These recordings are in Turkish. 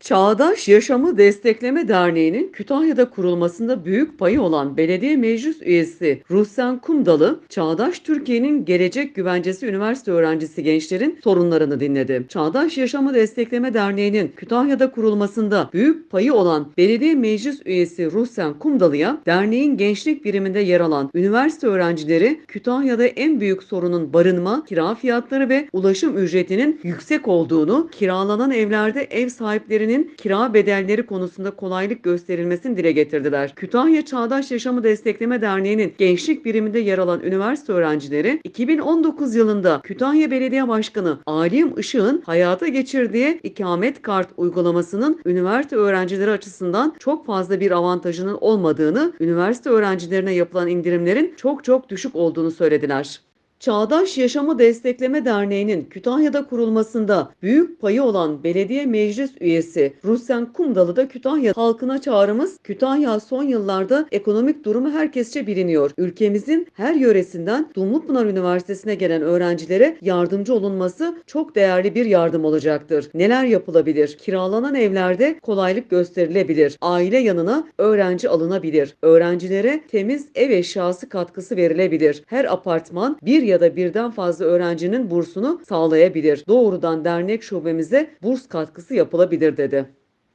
Çağdaş Yaşamı Destekleme Derneği'nin Kütahya'da kurulmasında büyük payı olan belediye meclis üyesi Ruhsen Kumdalı, Çağdaş Türkiye'nin Gelecek Güvencesi Üniversite öğrencisi gençlerin sorunlarını dinledi. Çağdaş Yaşamı Destekleme Derneği'nin Kütahya'da kurulmasında büyük payı olan belediye meclis üyesi Ruhsen Kumdalı'ya derneğin gençlik biriminde yer alan üniversite öğrencileri Kütahya'da en büyük sorunun barınma, kira fiyatları ve ulaşım ücretinin yüksek olduğunu, kiralanan evlerde ev sahiplerinin kira bedelleri konusunda kolaylık gösterilmesini dile getirdiler. Kütahya Çağdaş Yaşamı Destekleme Derneği'nin gençlik biriminde yer alan üniversite öğrencileri 2019 yılında Kütahya Belediye Başkanı Alim Işık'ın hayata geçirdiği ikamet kart uygulamasının üniversite öğrencileri açısından çok fazla bir avantajının olmadığını, üniversite öğrencilerine yapılan indirimlerin çok çok düşük olduğunu söylediler. Çağdaş Yaşamı Destekleme Derneği'nin Kütahya'da kurulmasında büyük payı olan belediye meclis üyesi Rusen Kumdalı da Kütahya halkına çağrımız Kütahya son yıllarda ekonomik durumu herkesçe biliniyor. Ülkemizin her yöresinden Dumlupınar Üniversitesi'ne gelen öğrencilere yardımcı olunması çok değerli bir yardım olacaktır. Neler yapılabilir? Kiralanan evlerde kolaylık gösterilebilir. Aile yanına öğrenci alınabilir. Öğrencilere temiz ev eşyası katkısı verilebilir. Her apartman bir ya da birden fazla öğrencinin bursunu sağlayabilir. Doğrudan dernek şubemize burs katkısı yapılabilir dedi.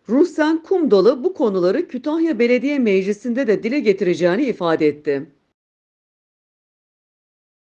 Ruhsen Kumdalı bu konuları Kütahya Belediye Meclisi'nde de dile getireceğini ifade etti.